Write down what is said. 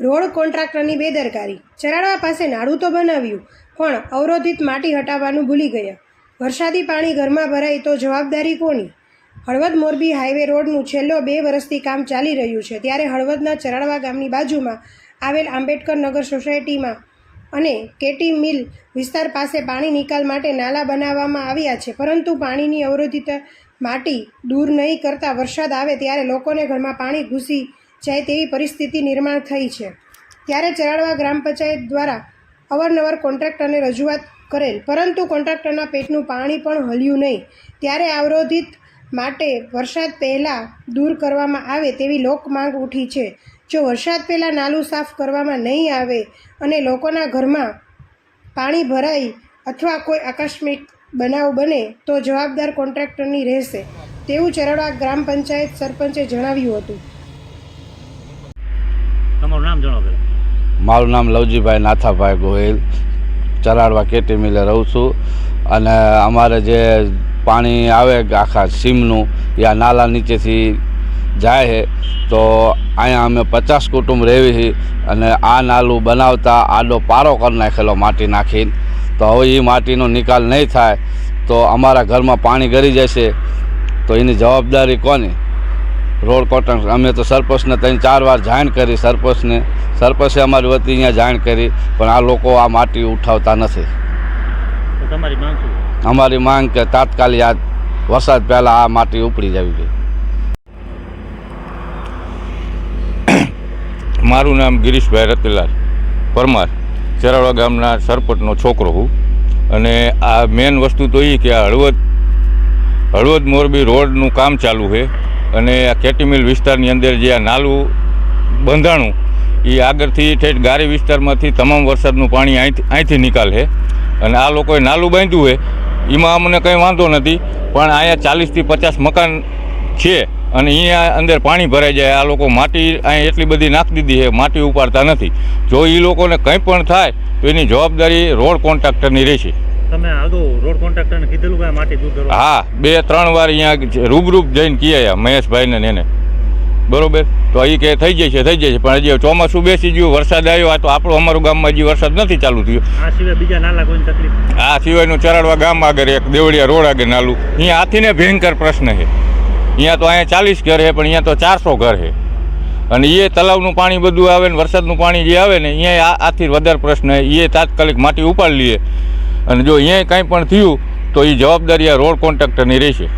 Road કોન્ટ્રાક્ટરની બેદરકારી. ચરાડવા પાસે નાડું તો બનાવ્યું, પણ અવરોધિત માટી હટાવવાનું ભૂલી ગયા. વરસાદી પાણી ઘરમાં ભરાય તો જવાબદારી કોની? હળવદ મોરબી હાઈવે રોડનું છેલ્લો બે વર્ષથી કામ ચાલી રહ્યું છે, ત્યારે હળવદના ચરાડવા ગામની બાજુમાં આવેલ આંબેડકર નગર સોસાયટીમાં અને કેટી મિલ વિસ્તાર પાસે પાણી નિકાલ માટે નાલા બનાવવામાં આવ્યા છે, પરંતુ પાણીની અવરોધિત માટી દૂર નહીં કરતાં વરસાદ આવે ત્યારે લોકોને ઘરમાં પાણી ઘૂસી જાય તેવી પરિસ્થિતિ નિર્માણ થઈ છે. ત્યારે ચરાડવા ગ્રામ પંચાયત દ્વારા અવારનવાર કોન્ટ્રાક્ટરને રજૂઆત કરેલ, પરંતુ કોન્ટ્રાક્ટરના પેટનું પાણી પણ હલ્યું નહીં. ત્યારે અવરોધિત માટે વરસાદ પહેલાં દૂર કરવામાં આવે તેવી લોક માંગ ઉઠી છે. જો વરસાદ પહેલાં નાલું સાફ કરવામાં નહીં આવે અને લોકોના ઘરમાં પાણી ભરાય અથવા કોઈ આકસ્મિક બનાવ બને, તો જવાબદાર કોન્ટ્રાક્ટરની રહેશે. તેવું ચરડવા ગ્રામ પંચાયત સરપંચે જણાવ્યું હતું. તમારું નામ જણાવો મારું નામ લવજીભાઈ નાથાભાઈ ગોહિલ. ચરાડવા કેટી મિલે રહું છું. અને અમારે જે પાણી આવે આખા સીમનું યા નાલા નીચેથી જાય છે. તો અહીંયા અમે પચાસ કુટુંબ રહેવી છીએ અને આ નાલું બનાવતા આડો પારો કરી નાખેલો માટી નાખીને. તો હવે એ માટીનો નિકાલ નહીં થાય. તો અમારા ઘરમાં પાણી ગળી જશે. તો એની જવાબદારી કોની? રોડ કોટન અમે તો સરપંચને ત્રણ ચાર વાર જાણ કરી સરપંચને. સરપંચે અમારી વતી અહીંયા જાણ કરી પણ આ લોકો આ માટી ઉઠાવતા નથી. તો તમારી માંગ શું છે? અમારી માંગ કે તાત્કાલિક આ વરસાદ પહેલાં આ માટી ઉપડી જવી જોઈએ. મારું નામ ગિરીશભાઈ રતિલાલ પરમાર. ચરાવડા ગામના સરપંચનો છોકરો હું. અને આ મેન વસ્તુ તો એ કે આ હળવદ હળવદ મોરબી રોડનું કામ ચાલુ છે. અને આ કેટીમિલ વિસ્તારની અંદર જે આ નાલું બંધાણું એ આગળથી ઠેઠ ગારી વિસ્તારમાંથી તમામ વરસાદનું પાણી અહીંથી અહીંથી નિકાલ છે અને આ લોકોએ નાલું બાંધ્યું હોય એમાં અમને કંઈ વાંધો નથી, પણ અહીંયા ચાલીસથી પચાસ મકાન છે અને અહીંયા અંદર પાણી ભરાઈ જાય. આ લોકો માટી અહીંયા એટલી બધી નાખી દીધી છે, માટી ઉપાડતા નથી. જો એ લોકોને કંઈ પણ થાય, તો એની જવાબદારી રોડ કોન્ટ્રાક્ટરની રહેશે. તમે અગાઉ રોડ કોન્ટ્રાક્ટરને કીધેલું કે માટી દૂર કરવા. હા બે ત્રણ વાર અહીંયા રૂબરૂપ જઈને કીયા મહેશભાઈને ને એને. બરોબર? તો એ કે થઈ જશે થઈ જશે. પણ હજી ચોમાસું બેસી ગયું વરસાદ આવ્યો આ તો આપણું અમારું ગામમાં હજી વરસાદ નથી ચાલુ થયો. આ સિવાય બીજા નાલા કોઈ તકલીફ? આ સિવાયનું ચરાડવા ગામ આગળ એક દેવળિયા રોડ આગળ નાલું. અહીંયા આથીને ભયંકર પ્રશ્ન છે. અહીંયા તો અહીંયા ચાલીસ ઘર છે પણ અહીંયા તો ચારસો ઘર છે. અને એ તલાવનું પાણી બધું આવે ને વરસાદનું પાણી જે આવે ને અહીંયા આથી વધારે પ્રશ્ન છે. એ તાત્કાલિક માટી ઉપાડી લઈએ અને જો અહીંયા કાંઈ પણ થયું તો એ જવાબદારી આ રોડ કોન્ટ્રાક્ટરની રહેશે.